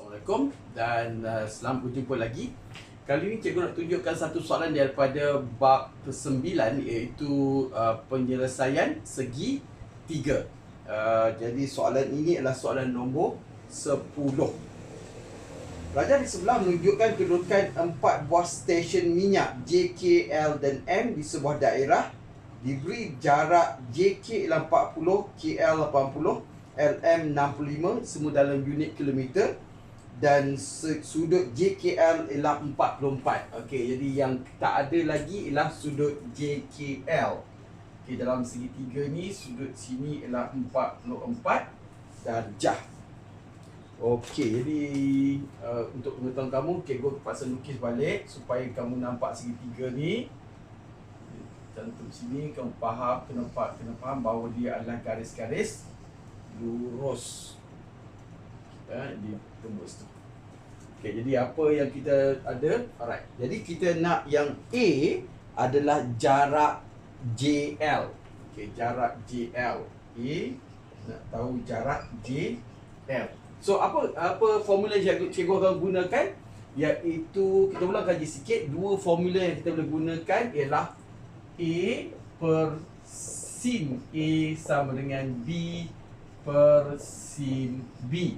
Assalamualaikum dan uh, selamat berjumpa lagi. Kali ini cikgu nak tunjukkan satu soalan daripada bab ke-9 iaitu uh, penyelesaian segi tiga. Uh, jadi soalan ini adalah soalan nombor 10. Pelajar di sebelah menunjukkan kedudukan empat buah stesen minyak JKL dan M di sebuah daerah diberi jarak JK ialah 40, KL 80, LM 65 semua dalam unit kilometer dan sudut JKL ialah 44. Okey, jadi yang tak ada lagi ialah sudut JKL. Okey, dalam segitiga ni sudut sini ialah 44 darjah. Okey, jadi uh, untuk pengetahuan kamu, cikgu terpaksa lukis balik supaya kamu nampak segitiga ni. Cantum sini, kamu faham, kena, kena faham bahawa dia adalah garis-garis lurus. Kita di tembus tu. Okey, jadi apa yang kita ada? Alright. Jadi kita nak yang A adalah jarak JL. Okey, jarak JL. A nak tahu jarak JL. So apa apa formula yang cikgu akan gunakan iaitu kita ulang kaji sikit dua formula yang kita boleh gunakan ialah A per sin A sama dengan B per sin B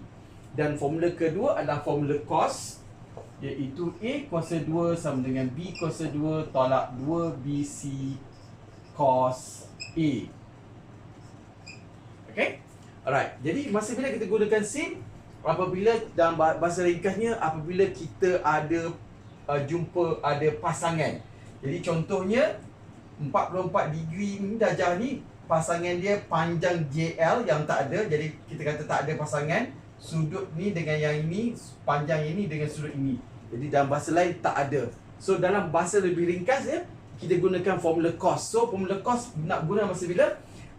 dan formula kedua adalah formula cos iaitu A kuasa 2 sama dengan B kuasa 2 tolak 2 BC cos A Okay? Alright, jadi masa bila kita gunakan sin apabila dalam bahasa ringkasnya apabila kita ada uh, jumpa ada pasangan. Jadi contohnya 44 degree ni darjah ni pasangan dia panjang JL yang tak ada. Jadi kita kata tak ada pasangan. Sudut ni dengan yang ini, panjang ini dengan sudut ini. Jadi dalam bahasa lain tak ada. So dalam bahasa lebih ringkas ya, kita gunakan formula cos. So formula cos nak guna masa bila?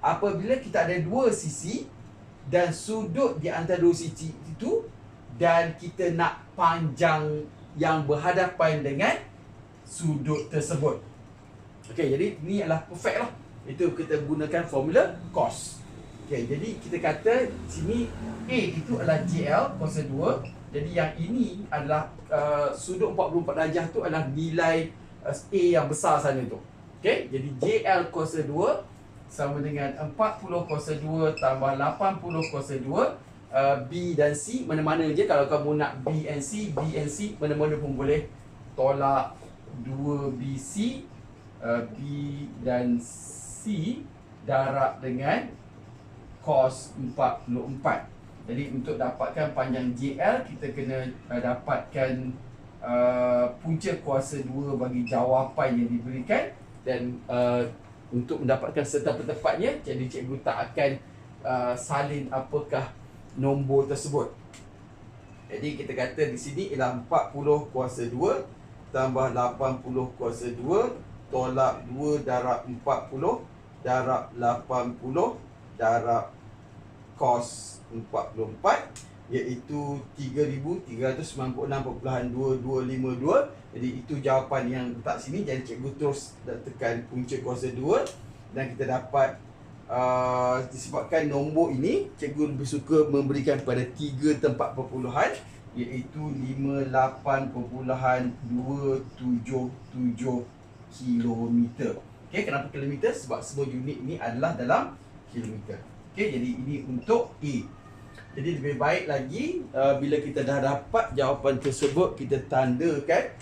Apabila kita ada dua sisi dan sudut di antara dua sisi itu dan kita nak panjang yang berhadapan dengan sudut tersebut. Okey, jadi ni adalah perfect lah. Itu kita gunakan formula cos. Okey, jadi kita kata sini A itu adalah JL kuasa 2. Jadi yang ini adalah uh, sudut 44 darjah tu adalah nilai uh, A yang besar sana tu. Okey, jadi JL kuasa 2 sama dengan 40 kuasa 2 tambah 80 kuasa 2 uh, B dan C mana-mana je kalau kamu nak B and C B and C mana-mana pun boleh tolak 2BC uh, B dan C darab dengan cos 44 jadi untuk dapatkan panjang JL kita kena uh, dapatkan uh, punca kuasa 2 bagi jawapan yang diberikan. Dan uh, untuk mendapatkan serta tepatnya jadi cikgu tak akan uh, salin apakah nombor tersebut. Jadi kita kata di sini ialah 40 kuasa 2 tambah 80 kuasa 2 tolak 2 darab 40 darab 80 darab cos 44 iaitu 3396.2252 jadi itu jawapan yang letak sini jadi cikgu terus tekan punca kuasa 2 dan kita dapat uh, disebabkan nombor ini cikgu lebih suka memberikan pada 3 tempat perpuluhan iaitu 58.277 kilometer. Okey, kenapa kilometer? Sebab semua unit ini adalah dalam kilometer. Okey, jadi ini untuk A. Jadi lebih baik lagi uh, bila kita dah dapat jawapan tersebut kita tandakan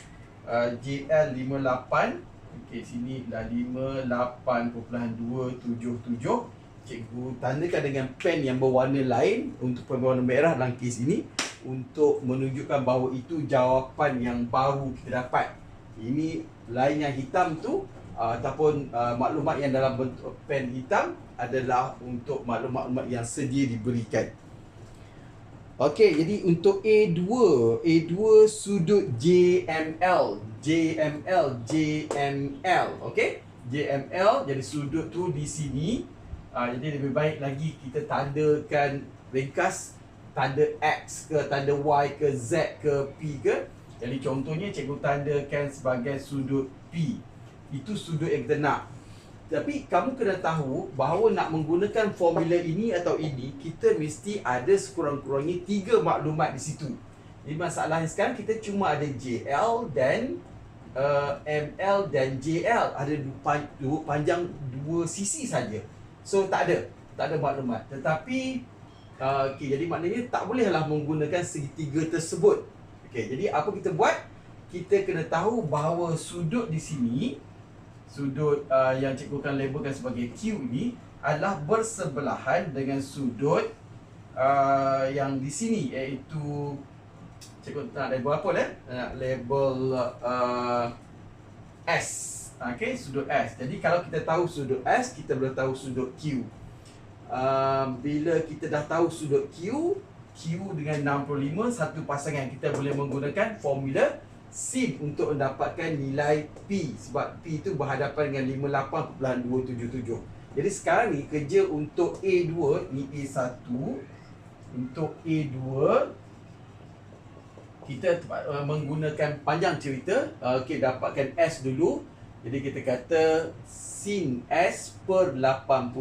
uh, JL 58 okey sini dah 58.277 cikgu tandakan dengan pen yang berwarna lain untuk berwarna merah dalam kes ini untuk menunjukkan bahawa itu jawapan yang baru kita dapat. Ini lain yang hitam tu uh, ataupun uh, maklumat yang dalam bentuk pen hitam adalah untuk maklumat-maklumat yang sedia diberikan. Okey, jadi untuk A2, A2 sudut JML, JML, JML, okey? JML jadi sudut tu di sini. Uh, jadi lebih baik lagi kita tandakan ringkas tanda X ke tanda Y ke Z ke P ke. Jadi contohnya cikgu tandakan sebagai sudut P. Itu sudut yang kita nak. Tapi kamu kena tahu bahawa nak menggunakan formula ini atau ini kita mesti ada sekurang-kurangnya tiga maklumat di situ. Jadi masalahnya sekarang kita cuma ada JL dan uh, ML dan JL ada dua panjang dua sisi saja. So tak ada, tak ada maklumat. Tetapi uh, okay, jadi maknanya tak bolehlah menggunakan segitiga tersebut. Okay, jadi apa kita buat? Kita kena tahu bahawa sudut di sini sudut uh, yang cikgu akan labelkan sebagai Q ini adalah bersebelahan dengan sudut uh, yang di sini iaitu cikgu nak label apa lah? Nak label uh, S. Okay, sudut S. Jadi kalau kita tahu sudut S, kita boleh tahu sudut Q. Uh, bila kita dah tahu sudut Q, Q dengan 65 satu pasangan kita boleh menggunakan formula sin untuk mendapatkan nilai P sebab P itu berhadapan dengan 58.277. Jadi sekarang ni kerja untuk A2 ni A1 untuk A2 kita uh, menggunakan panjang cerita uh, okey dapatkan S dulu. Jadi kita kata sin S per 80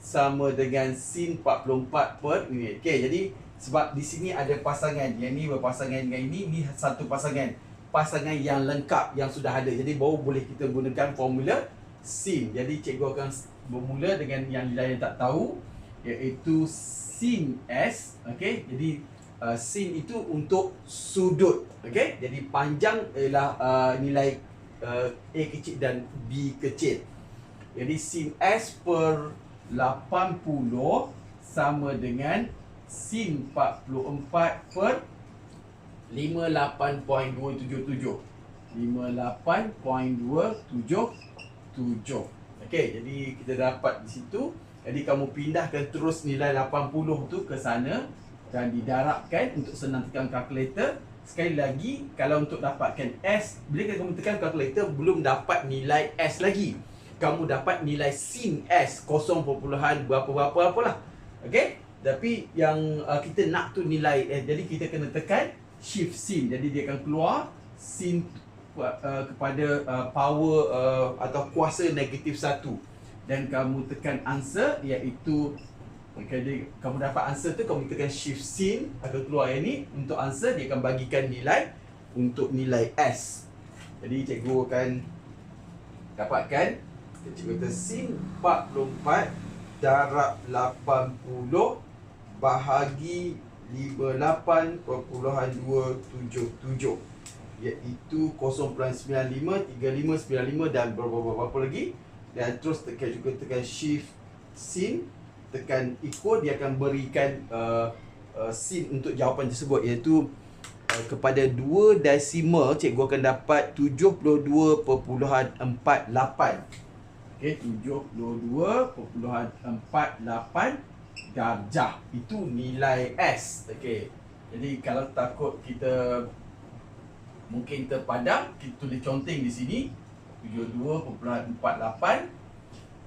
sama dengan sin 44 per minit. Okey jadi sebab di sini ada pasangan yang ni berpasangan dengan ini ni satu pasangan pasangan yang lengkap yang sudah ada. Jadi baru boleh kita gunakan formula sin. Jadi cikgu akan bermula dengan yang yang tak tahu iaitu sin S. Okey. Jadi uh, sin itu untuk sudut. Okey. Jadi panjang ialah uh, nilai uh, A kecil dan B kecil. Jadi sin S per 80 sama dengan sin 44 per 58.277 58.277 Okey, jadi kita dapat di situ. Jadi kamu pindahkan terus nilai 80 tu ke sana Dan didarabkan untuk senang tekan kalkulator. Sekali lagi, kalau untuk dapatkan S Bila kamu tekan kalkulator, belum dapat nilai S lagi. Kamu dapat nilai sin S 0. berapa-berapa apalah Okey, tapi yang uh, kita nak tu nilai S Jadi kita kena tekan shift sin jadi dia akan keluar sin uh, kepada uh, power uh, atau kuasa negatif satu. Dan kamu tekan answer iaitu jadi kamu dapat answer tu kamu tekan shift sin akan keluar yang ni. Untuk answer dia akan bagikan nilai untuk nilai S. Jadi cikgu akan dapatkan cikgu kata sin 44 darab 80 bahagi 58.277 iaitu 0.95 3595 dan berapa-berapa lagi? Dan terus tekan juga tekan shift sin tekan equal dia akan berikan uh, uh, sin untuk jawapan tersebut. Iaitu uh, kepada 2 desimal cikgu akan dapat 72.48 okey 72.48 darjah. Itu nilai S okey. Jadi kalau takut kita mungkin terpadam kita tulis conteng di sini 72.48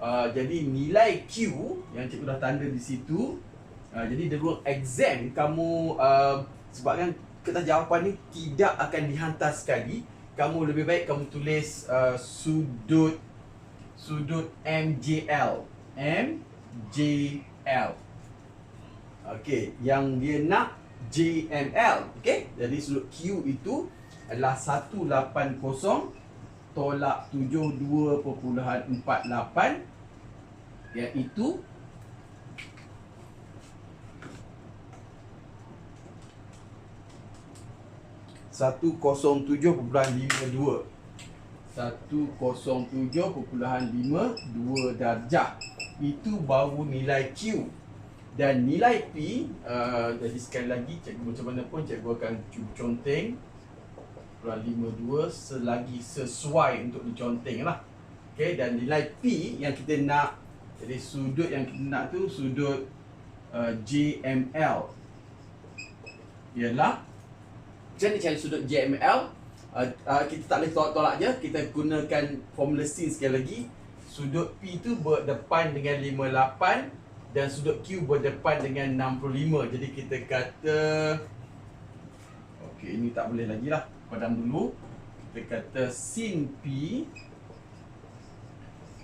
uh, jadi nilai Q yang cikgu dah tanda di situ uh, jadi the ruang exam. Kamu uh, sebabkan kertas jawapan ni tidak akan dihantar sekali. Kamu lebih baik kamu tulis uh, sudut sudut MJL MJL Okey, yang dia nak JML. Okey, jadi sudut Q itu adalah 180 tolak 72.48 iaitu satu kosong tujuh puluhan lima dua. satu kosong tujuh puluhan lima dua darjah. Itu baru nilai Q dan nilai P uh, Jadi sekali lagi cikgu macam mana pun cikgu akan conteng Peluang 52 selagi sesuai untuk diconteng lah. Okay, Dan nilai P yang kita nak Jadi sudut yang kita nak tu sudut uh, JML Ialah Macam mana cari sudut JML uh, uh, Kita tak boleh tolak-tolak je Kita gunakan formula sin sekali lagi. Sudut P tu berdepan dengan 58 dan sudut Q berdepan dengan 65 jadi kita kata okey ini tak boleh lagi lah. Padam dulu. Kita kata sin P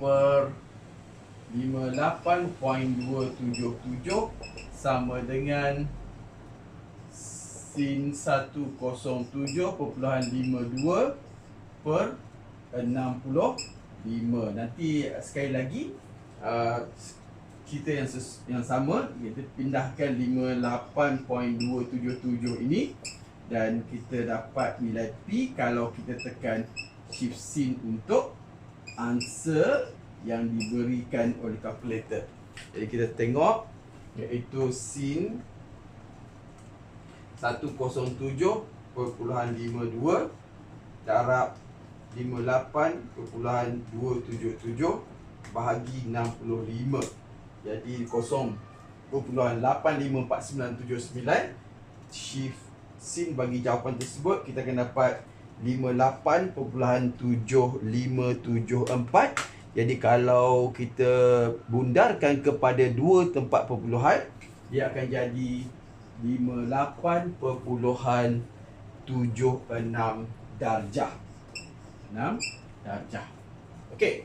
per 58.277 sama dengan sin 107.52 per 65. Nanti sekali lagi uh, kita yang ses, yang sama kita pindahkan 58.277 ini dan kita dapat nilai P kalau kita tekan shift sin untuk answer yang diberikan oleh calculator. Jadi kita tengok iaitu sin 107.52 darab 58.277 bahagi 65 jadi 0.854979 shift sin bagi jawapan tersebut kita akan dapat 58.7574 jadi kalau kita bundarkan kepada dua tempat perpuluhan dia akan jadi 58.76 darjah. 6 darjah. Okey.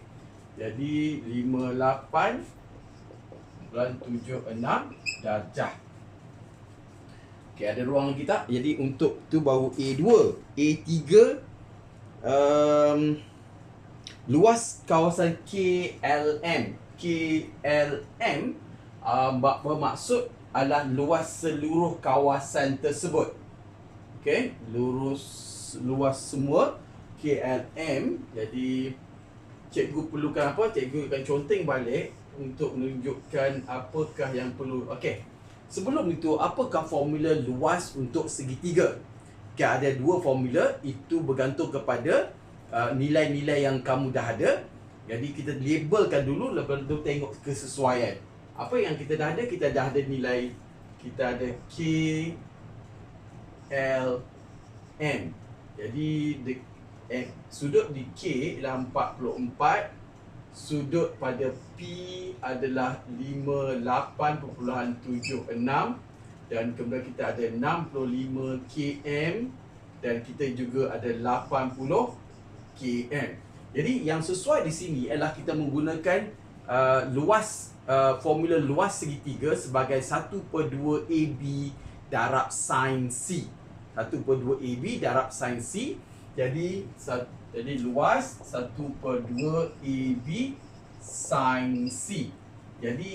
Jadi 58.76 darjah. Okey ada ruang lagi tak? Jadi untuk tu baru A2 A3 um, luas kawasan KLM KLM uh, bermaksud adalah luas seluruh kawasan tersebut. Okey lurus luas semua KLM jadi cikgu perlukan apa? Cikgu akan conteng balik untuk menunjukkan apakah yang perlu. Okey. Sebelum itu apakah formula luas untuk segitiga? Okay, ada dua formula. Itu bergantung kepada uh, nilai-nilai yang kamu dah ada. Jadi kita labelkan dulu lepas tu tengok kesesuaian. Apa yang kita dah ada? Kita dah ada nilai kita ada K L M. Jadi the, eh, sudut di K ialah 44 sudut pada P adalah 58.76 dan kemudian kita ada 65 km dan kita juga ada 80 km. Jadi yang sesuai di sini ialah kita menggunakan uh, luas uh, formula luas segitiga sebagai 1/2 AB darab sin C. 1/2 AB darab sin C. Jadi jadi luas 1/2 AB sin C. Jadi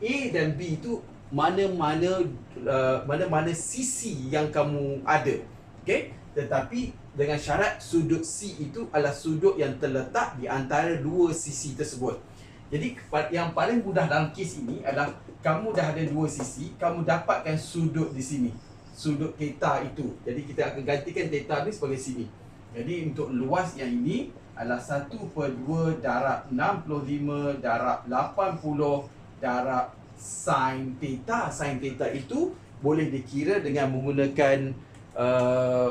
A dan B itu mana-mana uh, mana-mana sisi yang kamu ada. Okey? Tetapi dengan syarat sudut C itu adalah sudut yang terletak di antara dua sisi tersebut. Jadi yang paling mudah dalam kes ini adalah kamu dah ada dua sisi, kamu dapatkan sudut di sini. Sudut theta itu. Jadi kita akan gantikan theta ni sebagai sini. Jadi untuk luas yang ini adalah 1 per 2 darab 65 darab 80 darab sin theta. Sin theta itu boleh dikira dengan menggunakan uh,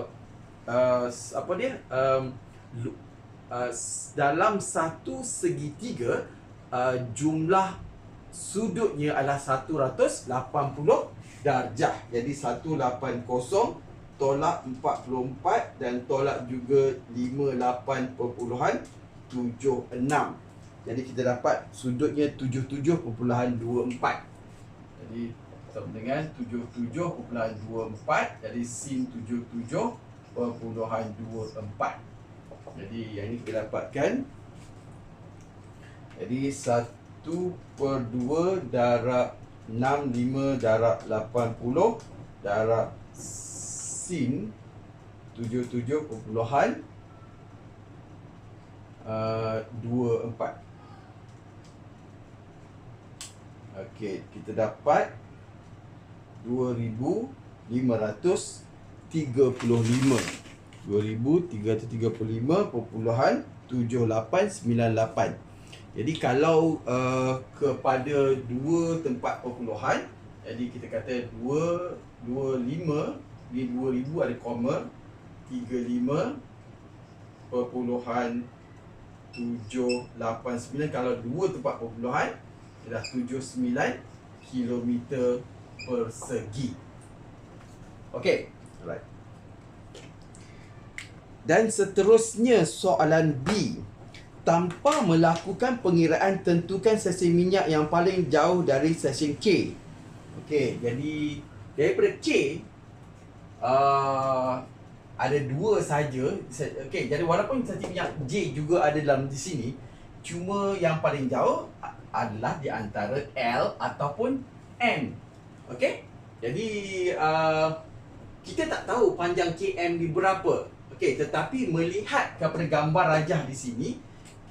uh, apa dia um, uh, dalam satu segitiga uh, jumlah sudutnya adalah 180 darjah jadi 180 tolak 44 dan tolak juga 58.76 jadi kita dapat sudutnya 77.24 jadi sama dengan 77.24 jadi sin 77.24 jadi yang ini kita dapatkan jadi 1 per 2 darab 65 darab 80 darab sin 77 perpuluhan uh, 24 Okey, kita dapat 2535 2335.7898 jadi kalau uh, kepada dua tempat perpuluhan jadi kita kata 2 25 di 2000 ada koma 35 perpuluhan 789 kalau dua tempat perpuluhan adalah 79 km persegi. Okey, alright. Dan seterusnya soalan B. Tanpa melakukan pengiraan tentukan stesen minyak yang paling jauh dari stesen K. Okey, jadi daripada K uh, ada dua saja. Okey, jadi walaupun saja yang J juga ada dalam di sini, cuma yang paling jauh adalah di antara L ataupun M. Okey? Jadi uh, kita tak tahu panjang KM ni berapa. Okey, tetapi melihat kepada gambar rajah di sini,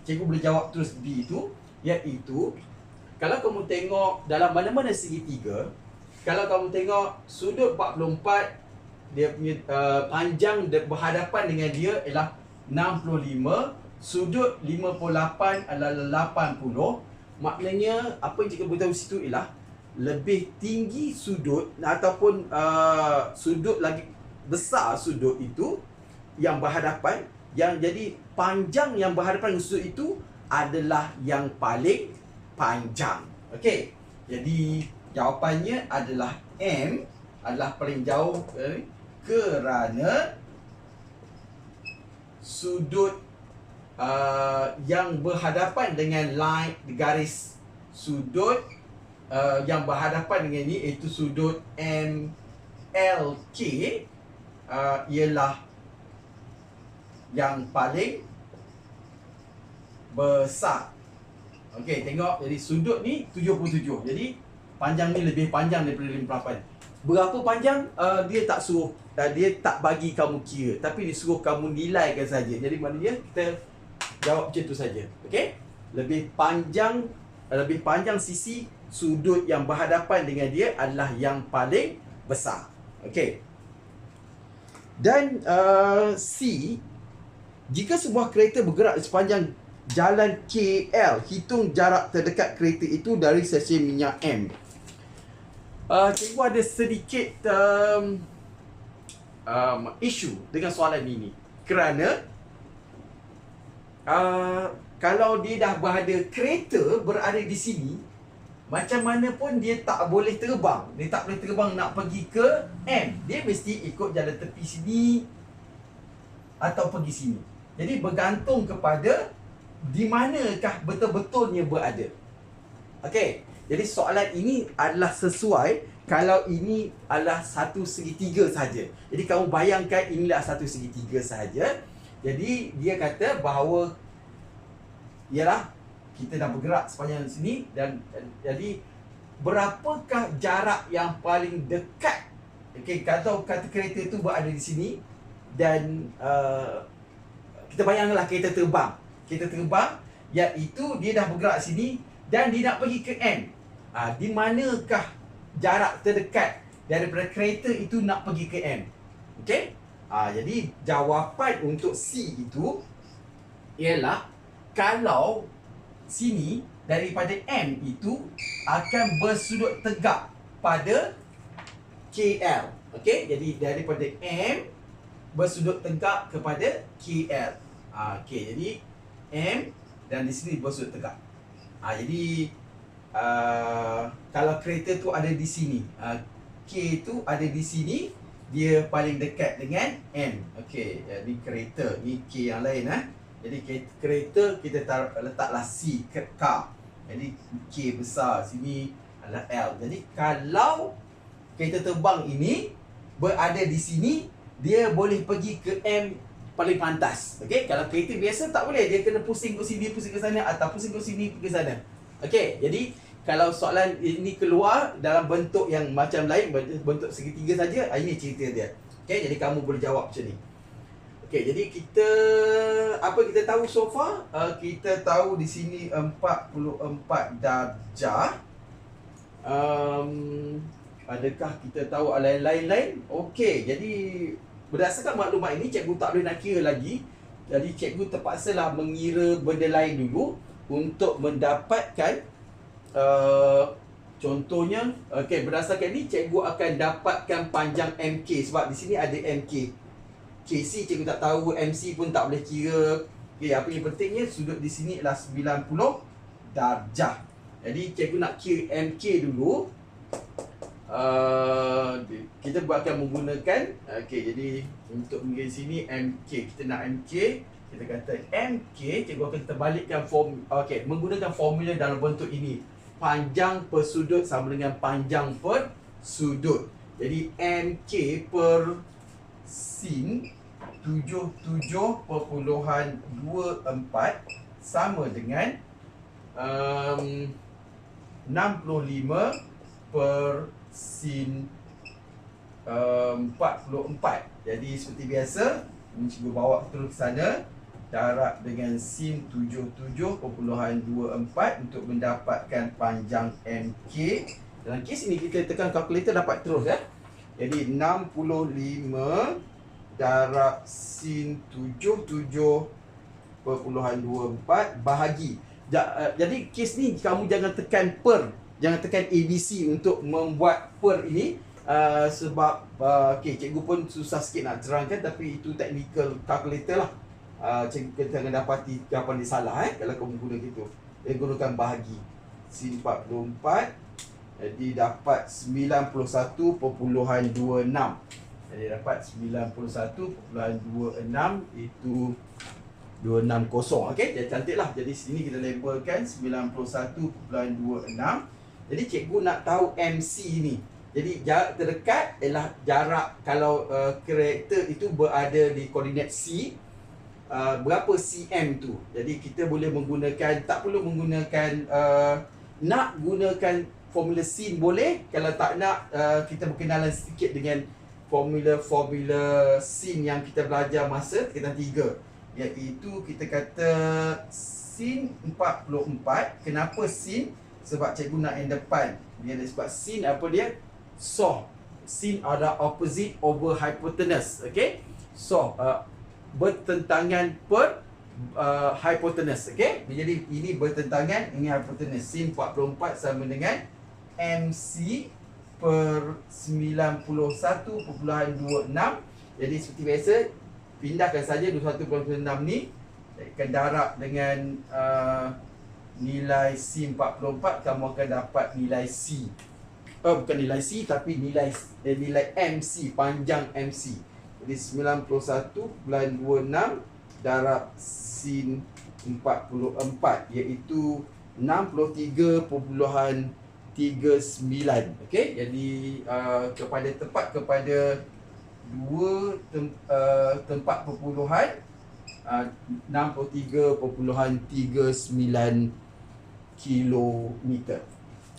cikgu boleh jawab terus B itu, iaitu kalau kamu tengok dalam mana-mana segitiga, kalau kamu tengok sudut 44 dia punya uh, panjang berhadapan dengan dia ialah 65, sudut 58 adalah 80. Maknanya apa yang cikgu beritahu situ ialah lebih tinggi sudut ataupun uh, sudut lagi besar sudut itu yang berhadapan yang jadi panjang yang berhadapan dengan sudut itu adalah yang paling panjang. Okey. Jadi jawapannya adalah M adalah paling jauh eh, kerana sudut uh, yang berhadapan dengan line garis sudut uh, yang berhadapan dengan ini iaitu sudut MLK uh, ialah yang paling besar Okey, tengok jadi sudut ni 77. Jadi panjang ni lebih panjang daripada 58. Berapa panjang? Uh, dia tak suruh uh, dia tak bagi kamu kira, tapi dia suruh kamu nilaikan saja. Jadi mana dia? Kita jawab macam tu saja. Okey? Lebih panjang uh, lebih panjang sisi sudut yang berhadapan dengan dia adalah yang paling besar. Okey. Dan uh, C jika sebuah kereta bergerak sepanjang jalan KL hitung jarak terdekat kereta itu dari stesen minyak M. Uh, cikgu ada sedikit um, um, isu dengan soalan ini kerana uh, kalau dia dah berada kereta berada di sini macam mana pun dia tak boleh terbang dia tak boleh terbang nak pergi ke M dia mesti ikut jalan tepi sini atau pergi sini jadi bergantung kepada di manakah betul-betulnya berada. Okey. Jadi soalan ini adalah sesuai kalau ini adalah satu segitiga saja. Jadi kamu bayangkan inilah satu segitiga saja. Jadi dia kata bahawa ialah kita dah bergerak sepanjang sini dan jadi berapakah jarak yang paling dekat okey kalau kata kereta itu berada di sini dan uh, kita bayangkanlah kereta terbang kita terbang iaitu dia dah bergerak sini dan dia nak pergi ke M. Ha, di manakah jarak terdekat daripada kereta itu nak pergi ke M? Okey? Ha, jadi jawapan untuk C itu ialah kalau sini daripada M itu akan bersudut tegak pada KL. Okey? Jadi daripada M bersudut tegak kepada KL. Ha, okey, jadi M dan di sini bersudut tegak. Ha, jadi uh, kalau kereta tu ada di sini, uh, K tu ada di sini, dia paling dekat dengan M. Okey, jadi kereta ni K yang lain eh. Jadi kereta kita tar- letaklah C ke K. Jadi K besar sini adalah L. Jadi kalau kereta terbang ini berada di sini, dia boleh pergi ke M paling pantas. Okey, kalau kereta biasa tak boleh dia kena pusing ke sini, pusing ke sana atau pusing ke sini, ke sana. Okey, jadi kalau soalan ini keluar dalam bentuk yang macam lain, bentuk segitiga saja, ah, ini cerita dia. Okey, jadi kamu boleh jawab macam ni. Okey, jadi kita apa kita tahu so far? Uh, kita tahu di sini 44 darjah. Um, adakah kita tahu lain-lain? Okey, jadi Berdasarkan maklumat ini, cikgu tak boleh nak kira lagi. Jadi cikgu terpaksalah mengira benda lain dulu untuk mendapatkan uh, contohnya okey berdasarkan ini cikgu akan dapatkan panjang MK sebab di sini ada MK. KC cikgu tak tahu, MC pun tak boleh kira. Okey, apa yang pentingnya sudut di sini adalah 90 darjah. Jadi cikgu nak kira MK dulu. Uh, kita akan menggunakan okey jadi untuk menggunakan sini MK kita nak MK kita kata MK cikgu akan terbalikkan form okey menggunakan formula dalam bentuk ini. Panjang per sudut sama dengan panjang per sudut jadi MK per sin 77.24 sama dengan um, 65 per sin um, 44 Jadi seperti biasa cikgu bawa terus ke sana Darab dengan sin 77.24 Untuk mendapatkan panjang MK Dalam kes ini kita tekan kalkulator dapat terus ya. Jadi 65 darab sin 77.24 bahagi. Uh, Jadi kes ni kamu jangan tekan per Jangan tekan ABC untuk membuat per ini uh, Sebab uh, okay, cikgu pun susah sikit nak terangkan Tapi itu technical calculator lah uh, Cikgu jangan dapati jawapan dia salah eh Kalau kamu guna gitu. Dia gunakan bahagi. Sin 44 jadi dapat 91.26 Jadi dapat 91.26 Itu 260 Okey, dia cantik lah Jadi sini kita labelkan 91.26 Jadi cikgu nak tahu MC ni. Jadi jarak terdekat ialah jarak kalau uh, karakter itu berada di koordinat C uh, berapa cm tu. Jadi kita boleh menggunakan tak perlu menggunakan uh, nak gunakan formula sin boleh. Kalau tak nak uh, kita berkenalan sedikit dengan formula-formula sin yang kita belajar masa kita tiga. Iaitu kita kata sin 44 kenapa sin? Sebab cikgu nak yang depan. Dia sebab sin apa dia? So sin ada opposite over hypotenuse. Okey? So uh, bertentangan per uh, hypotenuse okey? Jadi ini bertentangan dengan hypotenuse. Sin 44 sama dengan MC per 91.26 Jadi seperti biasa Pindahkan saja 21.26 ni. Jadikan darab dengan uh, Nilai C 44 Kamu akan dapat nilai C. Oh bukan nilai C Tapi nilai eh, nilai MC Panjang MC Jadi 91.26 Darab sin 44 Iaitu 63.26 39 okey jadi uh, kepada tepat kepada dua tem, uh, tempat perpuluhan uh, 63.39 kilometer.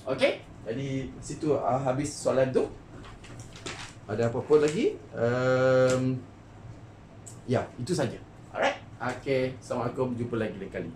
Okey jadi situ uh, habis soalan tu ada apa-apa lagi? Um, ya itu saja. Alright. Okey assalamualaikum. Jumpa lagi lain kali